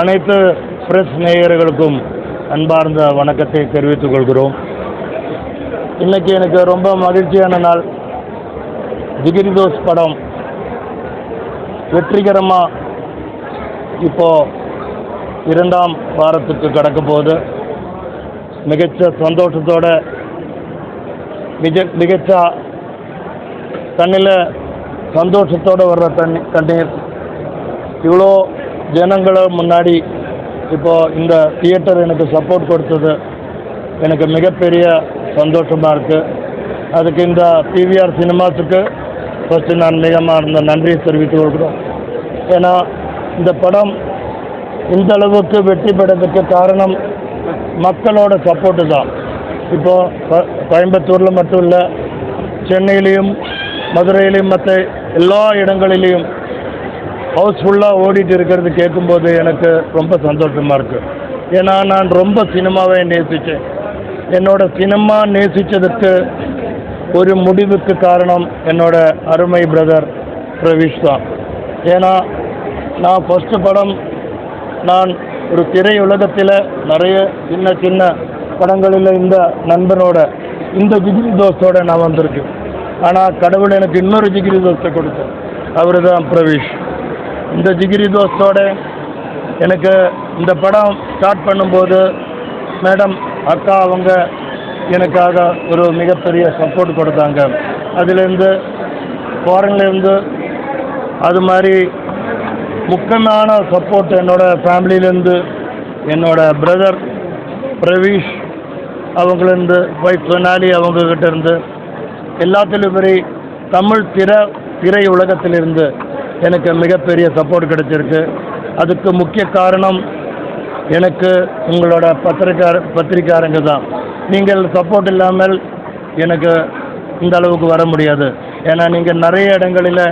அனைத்து பிரஸ் நேயர்களுக்கும் அன்பார்ந்த வணக்கத்தை தெரிவித்துக் கொள்கிறோம். இன்னைக்கு எனக்கு ரொம்ப மகிழ்ச்சியான நாள். ஜிகிரி தோஸ் படம் வெற்றிகரமாக இப்போ இரண்டாம் வாரத்துக்கு கடக்க போது மிகச்ச சந்தோஷத்தோட மிக மிகச்ச கண்ணில் சந்தோஷத்தோடு வர்ற தண்ணி கண்ணீர் இவ்வளோ ஜனங்களை முன்னாடி இப்போ இந்த தியேட்டர் எனக்கு சப்போர்ட் கொடுத்தது. எனக்கு மிகப்பெரிய சந்தோஷமாக இருக்குது அதுக்கு இந்த பிவிஆர் சினிமாஸுக்கு ஃபஸ்ட்டு நான் மிகமார்ந்த நன்றியை தெரிவித்துக் கொள்கிறோம். ஏன்னா இந்த படம் இந்த அளவுக்கு வெற்றி பெறதுக்கு காரணம் மக்களோட சப்போர்ட்டு தான். இப்போது கோயம்புத்தூரில் மட்டும் இல்லை சென்னையிலையும் மதுரையிலையும் மற்ற எல்லா இடங்களிலையும் ஹவுஸ்ஃபுல்லாக ஓடிட்டு இருக்கிறது கேட்கும்போது எனக்கு ரொம்ப சந்தோஷமாக இருக்குது ஏன்னா நான் ரொம்ப சினிமாவை நேசித்தேன் என்னோட சினிமா நேசித்ததுக்கு ஒரு முடிவுக்கு காரணம் என்னோட அருமை பிரதர் பிரவிஷ் தான். ஏன்னா நான் ஃபஸ்ட்டு படம் நான் ஒரு திரையுலகத்தில் நிறைய சின்ன சின்ன படங்களில் இந்த நண்பனோட இந்த ஜிகிரி தோஸ்தோட நான் வந்திருக்கேன். ஆனால் கடவுள் எனக்கு இன்னொரு ஜிகிரி தோஸ்தை கொடுத்தேன் அவர் தான் பிரவீஷ். இந்த ஜிகிரி தோஸ்தோட எனக்கு இந்த படம் ஸ்டார்ட் பண்ணும்போது மேடம் அக்கா அவங்க எனக்காக ஒரு மிகப்பெரிய சப்போர்ட் கொடுத்தாங்க. அதுலேருந்து ஃபாரின்லேருந்து அது மாதிரி முக்கியமான சப்போர்ட் என்னோட ஃபேமிலியிலேருந்து என்னோட பிரதர் பிரவீஷ் அவங்கலேருந்து ஒய்ஃப் சொனாலி அவங்கக்கிட்ட இருந்து எல்லாத்திலும் பெரிய தமிழ் திற திரை உலகத்திலிருந்து எனக்கு மிகப்பெரிய சப்போர்ட் கிடைச்சிருக்கு. அதுக்கு முக்கிய காரணம் எனக்கு உங்களோட பத்திரிக்கார பத்திரிக்காரங்க தான் நீங்கள் சப்போர்ட் இல்லாமல் எனக்கு இந்த அளவுக்கு வர முடியாது. ஏன்னா நீங்கள் நிறைய இடங்களில்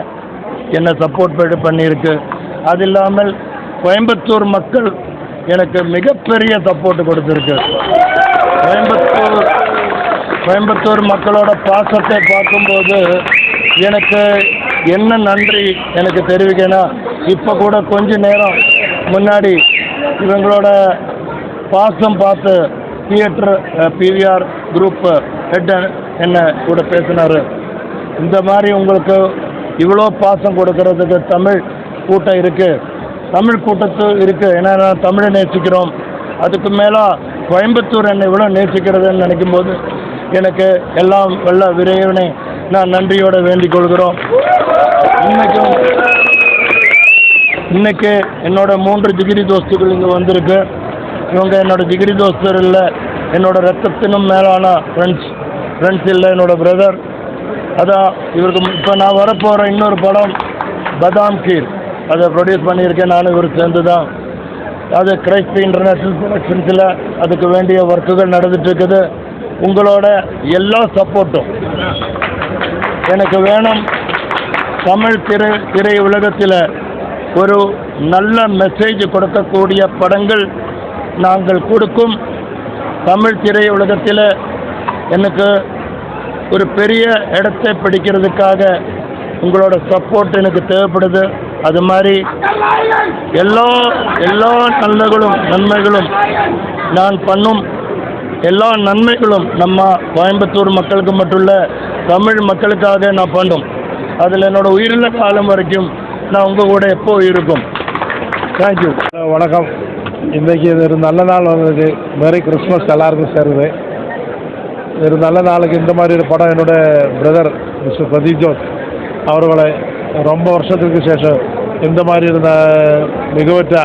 என்னை சப்போர்ட் பண்ணியிருக்கு. அது இல்லாமல் கோயம்புத்தூர் மக்கள் எனக்கு மிகப்பெரிய சப்போர்ட் கொடுத்துருக்கு. கோயம்புத்தூர் கோயம்புத்தூர் மக்களோட பாசத்தை பார்க்கும்போது எனக்கு என்ன நன்றி எனக்கு தெரிவிக்கணும். இப்போ கூட கொஞ்ச நேரம் முன்னாடி இவங்களோட பாசம் பார்த்து தியேட்டர் பிவிஆர் குரூப் ஹெட் என்ன கூட பேசினார். இந்த மாதிரி உங்களுக்கு இவ்வளோ பாசம் கொடுக்கறதுக்கு தமிழ் கூட்டம் இருக்குது தமிழ் கூட்டத்து இருக்குது ஏன்னா நான் தமிழை நேசிக்கிறோம். அதுக்கு மேலே கோயம்புத்தூர் என்னை இவ்வளோ நேசிக்கிறதுன்னு நினைக்கும் போது எனக்கு எல்லாம் வல்ல விரைவனை நான் நன்றியோடு வேண்டிக் கொள்கிறோம். இன்னைக்கும் இன்னைக்கு என்னோட மூன்று டிகிரி தோஸ்துகள் இங்கே வந்திருக்கு. இவங்க என்னோட டிகிரி தோஸ்தர் இல்லை என்னோட ரத்தத்தினும் மேலான ஃப்ரெண்ட்ஸ் ஃப்ரெண்ட்ஸ் இல்லை என்னோட பிரதர் அதான் இவருக்கு இப்போ நான் வரப்போகிற இன்னொரு படம் பதாம் கீர். அதை ப்ரொடியூஸ் பண்ணியிருக்கேன் நானும் இவர் சேர்ந்து தான் அது கிரைஸ்ட் இன்டர்நேஷ்னல் ப்ரொடக்ஷன்ஸில் அதுக்கு வேண்டிய ஒர்க்குகள் நடந்துட்டு இருக்குது. உங்களோட எல்லா சப்போர்ட்டும் எனக்கு வேணும் தமிழ் திரை திரை உலகத்தில் ஒரு நல்ல மெசேஜ் கொடுக்கக்கூடிய படங்கள் நாங்கள் கொடுக்கும். தமிழ் திரை உலகத்தில் எனக்கு ஒரு பெரிய இடத்தை பிடிக்கிறதுக்காக உங்களோட சப்போர்ட் எனக்கு தேவைப்படுது. அது மாதிரி எல்லா எல்லா நல்லகளும் நன்மைகளும் நான் பண்ணும். எல்லா நன்மைகளும் நம்ம கோயம்புத்தூர் மக்களுக்கு மட்டும் இல்லை தமிழ் மக்களுக்காக நான் பண்ணும். அதில் என்னோட உயிருள்ள காலம் வரைக்கும் நான் உங்கள் கூட எப்போ இருக்கும்? தேங்க்யூ வணக்கம். இன்றைக்கி இது ஒரு நல்ல நாள் வந்தது. மேரி கிறிஸ்மஸ் எல்லாருக்கும் சேருது ஒரு நல்ல நாளுக்கு இந்த மாதிரி ஒரு படம் என்னோட பிரதர் மிஸ்டர் பிரதீப் ஜோஸ் அவர்களை ரொம்ப வருஷத்துக்கு சேஷம் இந்த மாதிரி இருந்த மிகவற்ற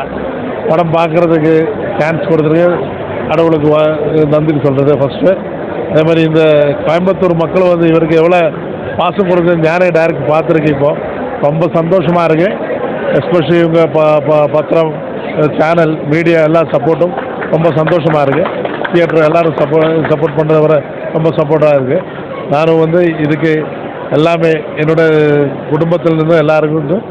படம் பார்க்குறதுக்கு சான்ஸ் கொடுத்துருக்கு கடவுளுக்கு வ- சொல்கிறது ஃபஸ்ட்டு அதே மாதிரி இந்த கோயம்புத்தூர் மக்கள் வந்து இவருக்கு எவ்வளோ பாசம் கொடுக்குறது ஞானே டைரக்ட் பார்த்துருக்கு இப்போ. ரொம்ப சந்தோஷமாக இருக்குது எஸ்பெஷலி இவங்க ப ப பத்திரம் சேனல் மீடியா எல்லாம் சப்போர்ட்டும் ரொம்ப சந்தோஷமாக இருக்குது தியேட்டர் எல்லாரும் சப்போர்ட் சப்போர்ட் பண்ணுறத வர ரொம்ப சப்போர்ட்டாக இருக்குது நானும் வந்து இதுக்கு எல்லாமே என்னோட குடும்பத்தில் இருந்தும் எல்லாருக்கும்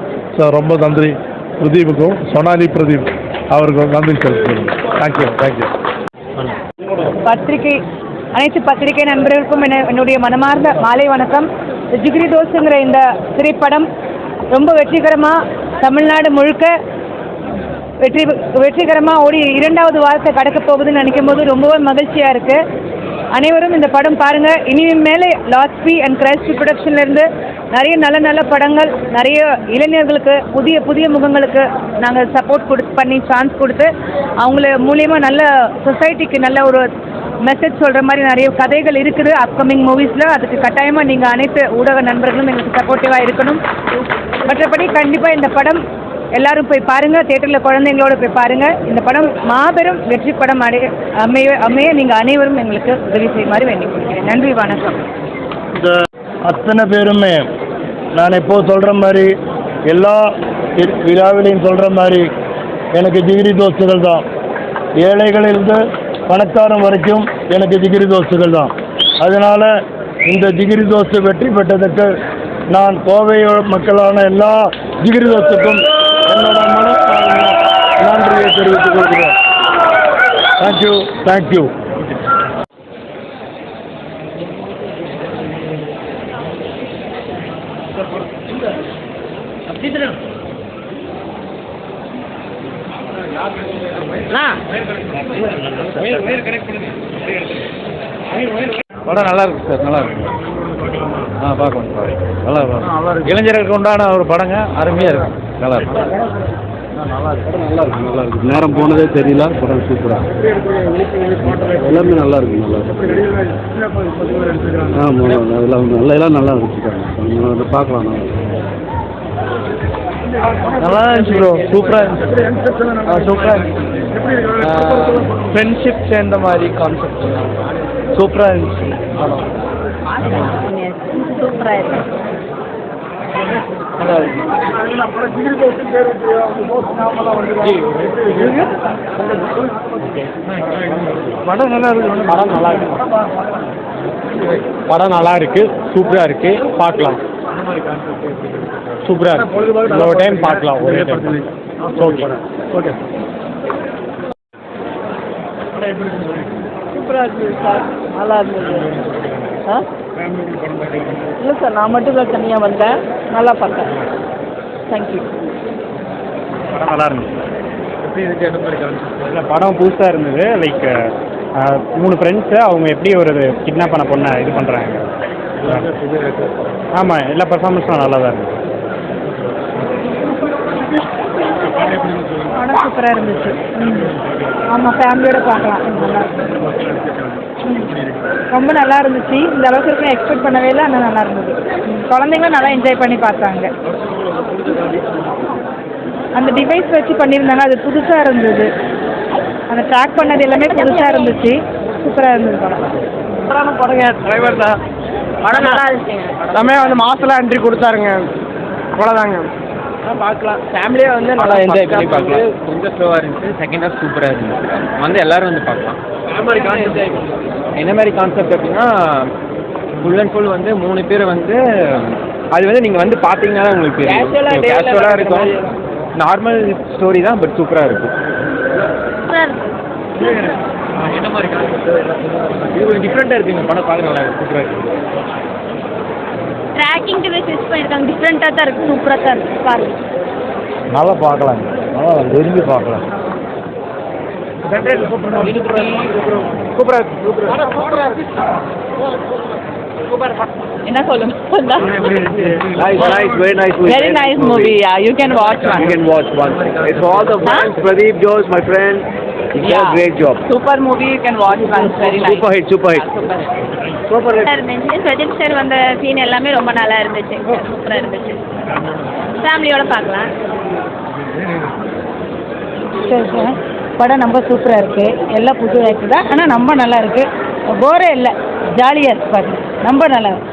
ரொம்ப நன்றி பிரதீப்புக்கும் சோனாலி பிரதீப் அவருக்கும் நன்றி செலுத்துகிறேன். தேங்க்யூ தேங்க்யூ பத்திரிகை அனைத்து பத்திரிகை நண்பர்களுக்கும் என்ன- என்னுடைய மனமார்ந்த மாலை வணக்கம். ஜிகிரி தோஸ்துங்கிற இந்த திரைப்படம் ரொம்ப வெற்றிகரமாக தமிழ்நாடு முழுக்க வெற்றி வெற்றிகரமாக ஓடி இரண்டாவது வாரத்தை கடக்க போகுதுன்னு நினைக்கும் போது ரொம்பவே மகிழ்ச்சியாக இருக்குது அனைவரும் இந்த படம் பாருங்கள் இனிமேலே லாஸ்பி அண்ட் கிரைஸ்ட் ப்ரொடக்ஷன்லேருந்து நிறைய நல்ல நல்ல படங்கள் நிறைய இளைஞர்களுக்கு புதிய புதிய முகங்களுக்கு நாங்கள் சப்போர்ட் கொடு பண்ணி சான்ஸ் கொடுத்து அவங்கள மூலியமாக நல்ல சொசைட்டிக்கு நல்ல ஒரு மெசேஜ் சொல்கிற மாதிரி நிறைய கதைகள் இருக்குது அப்கமிங் மூவிஸில் அதுக்கு கட்டாயமாக நீங்கள் அனைத்து ஊடக நண்பர்களும் எங்களுக்கு சப்போர்ட்டிவாக இருக்கணும். மற்றபடி கண்டிப்பாக இந்த படம் எல்லாரும் போய் பாருங்கள் தேட்டரில் குழந்தைங்களோட போய் பாருங்கள் இந்த படம் மாபெரும் வெற்றி படம் அடைய அமைய அமைய நீங்கள் அனைவரும் எங்களுக்கு உதவி செய்யுமாறு வேண்டிக் கொள்கிறேன் நன்றி வணக்கம். இந்த அத்தனை பேருமே நான் எப்போ சொல்கிற மாதிரி எல்லா வி- விழாவிலையும் சொல்கிற மாதிரி எனக்கு டிகிரி தோஸ்துகள் தான். ஏழைகளிலிருந்து பணக்காரம் வரைக்கும் எனக்கு டிகிரி தோஸ்துகள் தான். அதனால் இந்த டிகிரி தோஸ்து வெற்றி பெற்றதற்கு நான் கோவை மக்களான எல்லா டிகிரி தோஸ்துக்கும் என்னோட மனப்பான்மையை நன்றியை தெரிவித்துக் கொள்கிறேன். தேங்க்யூ தேங்க்யூ படம் நல்லா இருக்கு சார் நல்லா இருக்கு. ஆ பார்க்கலாம் நல்லா நல்லா இருக்கு. இளைஞர்களுக்கு உண்டான ஒரு படங்க அருமையாக இருக்கு. நல்லா இருக்கு நல்லா இருக்கு நேரம் போனதே தெரியல படம் சூப்பராக எல்லாமே நல்லா இருக்கு நல்லா இருக்கு ஆமாம் அதெல்லாம் நல்லா எல்லாம் நல்லா வச்சுருக்காங்க பார்க்கலாம் நல்லா இருந்துச்சு ப்ரோ சூப்பராக இருந்துச்சு சூப்பராக இருந்துச்சு ஃப்ரெண்ட்ஷிப் சேர்ந்த மாதிரி கான்செப்ட் சூப்பராக இருந்துச்சு படம் சூப்பராக இருக்கு படம் நல்லா இருக்கு. படம் நல்லா இருக்கு படம் நல்லா இருக்கு சூப்பரா இருக்கு. பார்க்கலாம். சூப்பரா இருக்கு. ஒரு டைம் பார்க்கலாம். ஒரே டைம் ஓகே. ஓகே. சூப்பராக சார் நல்லா இருந்தது. ஆ? இல்லை சார் நான் மட்டும் தான் தனியாக வந்தேன். நல்லா பார்த்தேன். தேங்க்யூ படம் நல்லா இருந்துச்சு. இல்லை படம் புதுசாக இருந்தது. லைக் மூணு ஃப்ரெண்ட்ஸு அவங்க எப்படி ஒரு கிட்னாப் பண்ண பொண்ணை இது பண்ணுறாங்க ஆமாம் எல்லா பர்ஃபார்மன்ஸும் நல்லா தான் இருந்துச்சு படம் சூப்பராக இருந்துச்சு. ம் ஆமாம் ஃபேமிலியோட பார்க்கலாம். நல்லா இருக்கு. ம். ரொம்ப நல்லா இருந்துச்சு. இந்த அளவுக்கு இருக்கு எக்ஸ்பெக்ட் பண்ணவே இல்லை ஆனால் நல்லா இருந்தது. ம். குழந்தைங்களும் நல்லா என்ஜாய் பண்ணி பார்த்தாங்க. அந்த டிவைஸ் வச்சு பண்ணியிருந்தாங்க அது புதுசாக இருந்தது. அந்த ட்ராக் பண்ணது எல்லாமே புதுசாக இருந்துச்சு. சூப்பராக இருந்தது படம். சூப்பரான படங்க டிரைவர் தான். படம் நல்லா இருந்துச்சுங்க. செம்மையாக வந்து மாசெல்லாம் என்ட்ரி கொடுத்தாருங்க. அவ்வளோதாங்க பார்க்கலாம். ஃபேமிலியாக வந்து நல்லா என்ஜாய் பண்ணி பார்க்கலாம். கொஞ்சம் ஸ்லோவாக இருந்துச்சு. செகண்ட் ஹாஃப் சூப்பராக இருந்துச்சு. வந்து எல்லாரும் வந்து பார்க்கலாம். என்ன மாதிரி கான்செப்ட் அப்படின்னா ஃபுல் அண்ட் ஃபுல் வந்து மூணு பேர் வந்து அது வந்து நீங்கள் வந்து பார்த்தீங்கன்னா தான் உங்களுக்கு கேஷுவலாக இருக்கும். நார்மல் ஸ்டோரி தான் பட் சூப்பராக இருக்கும். என்ன மாதிரி இது டிஃப்ரெண்ட்டாக இருக்குங்க படம் பார்க்க நல்லா இருக்கு. சூப்பராக இருக்கு. ட்ராக்கிங் டிவைஸ் யூஸ் பண்ணியிருக்காங்க டிஃப்ரெண்ட்டாக தான் இருக்குது சூப்பராக தான் இருக்குது பாருங்க. நல்லா பார்க்கலாங்க நல்லா விரும்பி பார்க்கலாம். என்ன சொல்லுங்க? Nice, nice, very nice movie. Very nice movie yeah you can watch all the fans. Pradeep Jose, my he did a great job. Super movie you can watch once very nice Super hit, super hit. Super நல்லா இருந்துச்சு Pradeep sir வந்த scene எல்லாமே ரொம்ப நல்லா இருந்துச்சு. சூப்பராக இருந்துச்சு. ஃபேமிலியோட பார்க்கலாம். சரி சார் படம் ரொம்ப சூப்பராக இருக்குது எல்லாம் புது ஆக்டர் தான். ஆனால் ரொம்ப நல்லா இருக்குது போரே இல்லை. ஜாலியாக இருக்கு பாருங்க. ரொம்ப நல்லா இருக்கு.